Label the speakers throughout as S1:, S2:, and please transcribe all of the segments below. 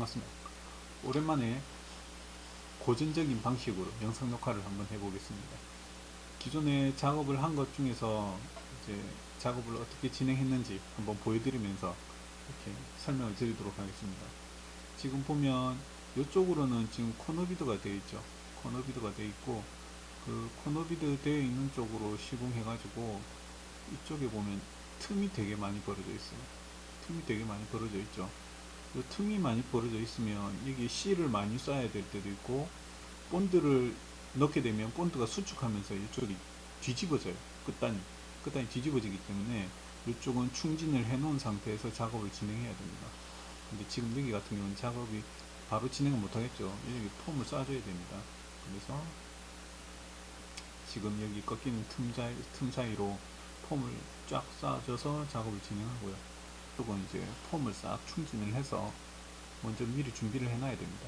S1: 반갑습니다. 오랜만에 고전적인 방식으로 영상 녹화를 한번 해보겠습니다. 기존에 작업을 한 것 중에서 이제 작업을 어떻게 진행했는지 한번 보여드리면서 이렇게 설명을 드리도록 하겠습니다. 지금 보면 이쪽으로는 지금 코너비드가 되어 있죠. 코너비드가 되어 있고 그 코너비드 되어 있는 쪽으로 시공해 가지고 이쪽에 보면 틈이 되게 많이 벌어져 있어요. 틈이 되게 많이 벌어져 있죠. 이 틈이 많이 벌어져 있으면 여기 C를 많이 쏴야 될 때도 있고 본드를 넣게 되면 본드가 수축하면서 이쪽이 뒤집어져요. 끝단이 끝단이 뒤집어지기 때문에 이쪽은 충진을 해 놓은 상태에서 작업을 진행해야 됩니다. 근데 지금 여기 같은 경우는 작업이 바로 진행을 못 하겠죠. 여기 폼을 쏴줘야 됩니다. 그래서 지금 여기 꺾이는 틈, 사이, 틈 사이로 폼을 쫙 쏴줘서 작업을 진행하고요. 이쪽은 이제 폼을 싹 충진을 해서 먼저 미리 준비를 해놔야 됩니다.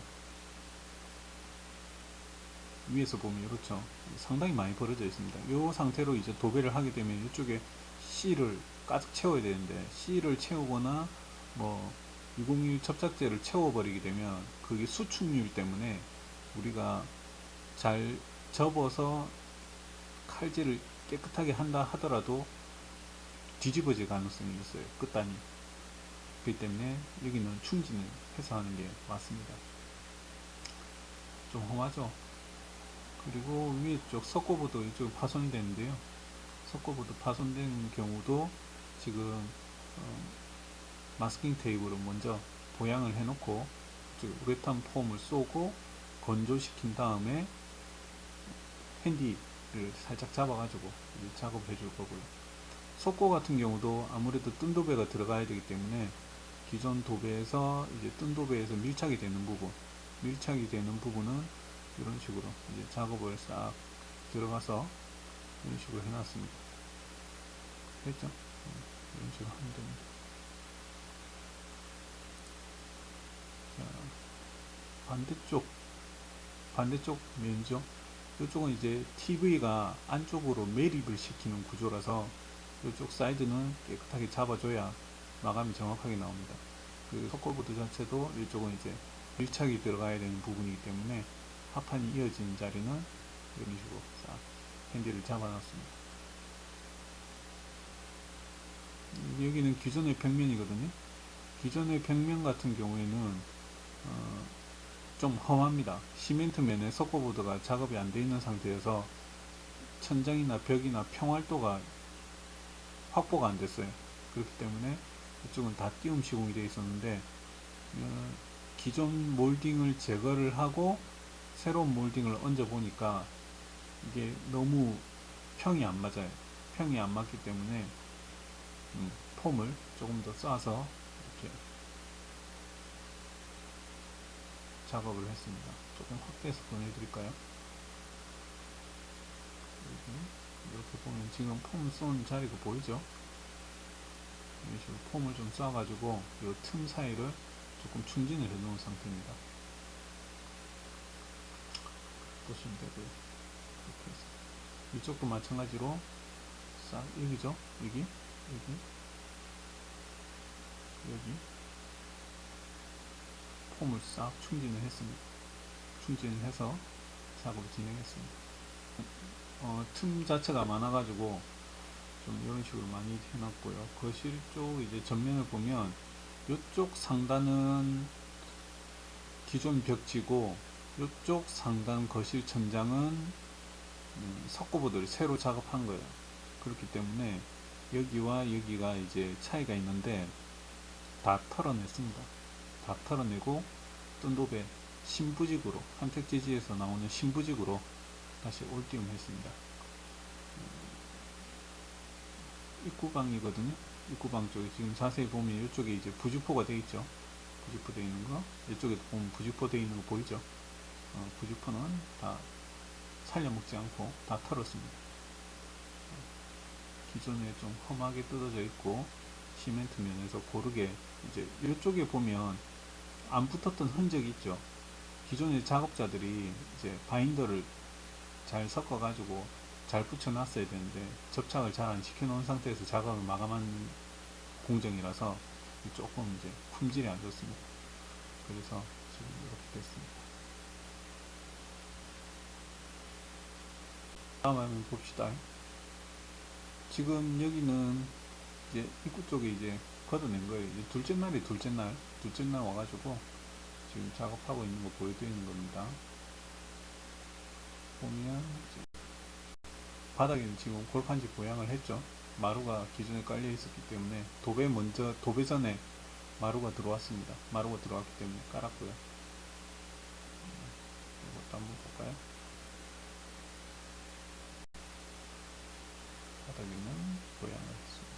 S1: 위에서 보면 이렇죠. 상당히 많이 벌어져 있습니다. 이 상태로 이제 도배를 하게 되면 이쪽에 C를 가득 채워야 되는데 C를 채우거나 뭐 601 접착제를 채워버리게 되면 그게 수축률 때문에 우리가 잘 접어서 칼질을 깨끗하게 한다 하더라도 뒤집어질 가능성이 있어요. 끝단이. 그렇기 때문에 여기는 충진을 해서 하는 게 맞습니다. 좀 험하죠? 그리고 위에 쪽 석고보도 이쪽 파손이 되는데요. 석고보도 파손된 경우도 지금 어, 마스킹 테이프로 먼저 보양을 해놓고 이쪽 우레탄 폼을 쏘고 건조시킨 다음에 핸디를 살짝 잡아가지고 이제 작업을 해줄 거고요. 석고 같은 경우도 아무래도 뜬 도배가 들어가야 되기 때문에 기존 도배에서 이제 뜬 도배에서 밀착이 되는 부분, 밀착이 되는 부분은 이런 식으로 이제 작업을 싹 들어가서 이런 식으로 해놨습니다. 됐죠? 네, 이런 식으로 하면 됩니다. 자, 반대쪽, 반대쪽 면적. 이쪽은 이제 TV가 안쪽으로 매립을 시키는 구조라서 이쪽 사이드는 깨끗하게 잡아줘야 마감이 정확하게 나옵니다. 그 석고보드 자체도 이쪽은 이제 밀착이 들어가야 되는 부분이기 때문에 합판이 이어진 자리는 이런 식으로 싹 핸들을 잡아놨습니다. 여기는 기존의 벽면이거든요. 기존의 벽면 같은 경우에는 어, 좀 험합니다. 시멘트면에 석고보드가 작업이 안 되어 있는 상태에서 천장이나 벽이나 평활도가 확보가 안 됐어요. 그렇기 때문에 이쪽은 다 띄움 시공이 되어 있었는데 어, 기존 몰딩을 제거를 하고 새로운 몰딩을 얹어 보니까 이게 너무 평이 안 맞아요. 평이 안 맞기 때문에 음, 폼을 조금 더 쏴서 이렇게 작업을 했습니다. 조금 확대해서 보내드릴까요? 이렇게, 이렇게 보면 지금 폼 쏜 자리가 보이죠? 이런 식으로 폼을 좀 쏴가지고 이 틈 사이를 조금 충진을 해 놓은 상태입니다. 보시면 되고요. 이렇게 해서 이쪽도 마찬가지로 싹 여기죠? 여기 여기 여기 폼을 싹 충진을 했습니다. 충진을 해서 작업을 진행했습니다. 어, 틈 자체가 많아가지고 좀 이런 식으로 많이 해놨고요. 거실 쪽 이제 전면을 보면 이쪽 상단은 기존 벽지고 이쪽 상단 거실 천장은 음, 석고보드를 새로 작업한 거예요. 그렇기 때문에 여기와 여기가 이제 차이가 있는데 다 털어냈습니다. 다 털어내고 뜬도배 신부직으로 한택지지에서 나오는 신부직으로 다시 올띄움 했습니다. 입구방이거든요. 입구방 쪽에 지금 자세히 보면 이쪽에 이제 부주포가 되어 있죠. 부주포 되어 있는 거. 이쪽에 보면 부주포 되어 있는 거 보이죠? 어, 부주포는 다 살려먹지 않고 다 털었습니다. 기존에 좀 험하게 뜯어져 있고 시멘트 면에서 고르게 이제 이쪽에 보면 안 붙었던 흔적이 있죠. 기존의 작업자들이 이제 바인더를 잘 섞어 가지고 잘 붙여 놨어야 되는데 접착을 잘 안 시켜 놓은 상태에서 작업을 마감한 공정이라서 조금 이제 품질이 안 좋습니다. 그래서 지금 이렇게 됐습니다. 다음 화면 봅시다. 지금 여기는 이제 입구 쪽에 이제 걷어낸 거예요. 이제 둘째 날이 둘째 날, 둘째 날 와가지고 지금 작업하고 있는 거 보여드리는 겁니다. 보면 이제 바닥에는 지금 골판지 보양을 했죠. 마루가 기존에 깔려 있었기 때문에 도배 먼저 도배 전에 마루가 들어왔습니다. 마루가 들어왔기 때문에 깔았고요. 이것도 한번 볼까요? 바닥에는 보양을 했습니다.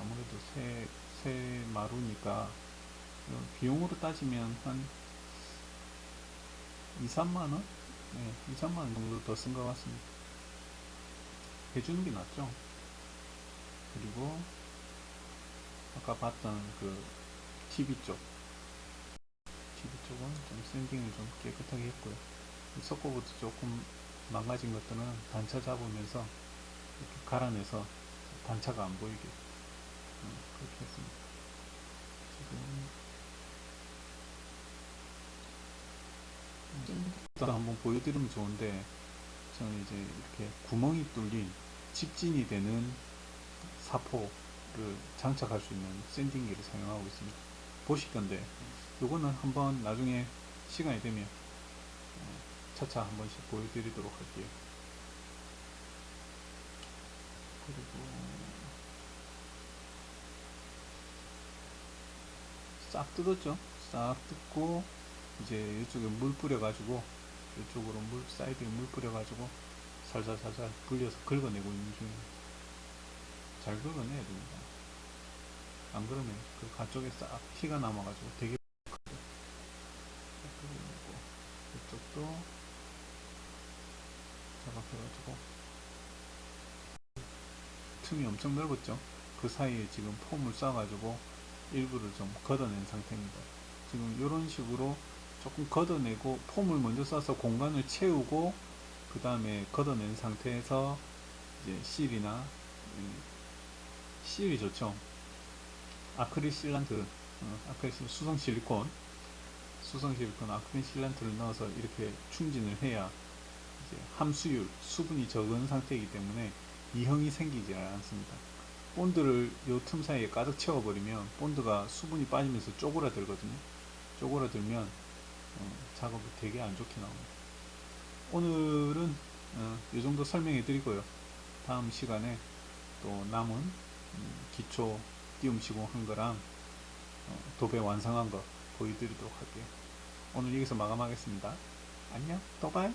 S1: 아무래도 새, 새 마루니까 어, 비용으로 따지면 한 2, 3만원? 네, 2, 3만원 정도 더 쓴 것 같습니다. 해주는 게 낫죠. 그리고 아까 봤던 그 TV 쪽 TV 쪽은 좀 샌딩을 좀 깨끗하게 했고요. 이 석고보드 조금 망가진 것들은 단차 잡으면서 이렇게 갈아내서 단차가 안 보이게 음, 그렇게 했습니다. 지금 또 한번 보여드리면 좋은데 저는 이제 이렇게 구멍이 뚫린 직진이 되는 사포를 장착할 수 있는 샌딩기를 사용하고 있습니다. 보실 건데 요거는 한번 나중에 시간이 되면 어, 차차 한 번씩 보여드리도록 할게요. 그리고 싹 뜯었죠. 싹 뜯고 이제 이쪽에 물 뿌려가지고 이쪽으로 물 사이드에 물 뿌려가지고 살살살살 불려서 긁어내고 있는 중입니다. 잘 긁어내야 됩니다. 안 그러면 그 가쪽에 싹 피가 남아가지고 되게 긁어내고 이쪽도 작업해가지고 틈이 엄청 넓었죠. 그 사이에 지금 폼을 쏴가지고 일부를 좀 걷어낸 상태입니다. 지금 이런 식으로 조금 걷어내고 폼을 먼저 쏴서 공간을 채우고 그 다음에 걷어낸 상태에서 이제 실이나 음, 실이 좋죠. 아크릴 실란트, 어, 아크릴 실- 수성 실리콘, 수성 실리콘 아크릴 실란트를 넣어서 이렇게 충진을 해야 함수율, 수분이 적은 상태이기 때문에 이형이 생기지 않습니다. 본드를 요 틈 사이에 가득 채워버리면 본드가 수분이 빠지면서 쪼그라들거든요. 쪼그라들면 어, 작업이 되게 안 좋게 나옵니다. 오늘은 어, 이 정도 설명해 드리고요. 다음 시간에 또 남은 음, 기초 띄움 시공한 거랑 어, 도배 완성한 거 보여드리도록 할게요. 오늘 여기서 마감하겠습니다. 안녕, 또 봐요.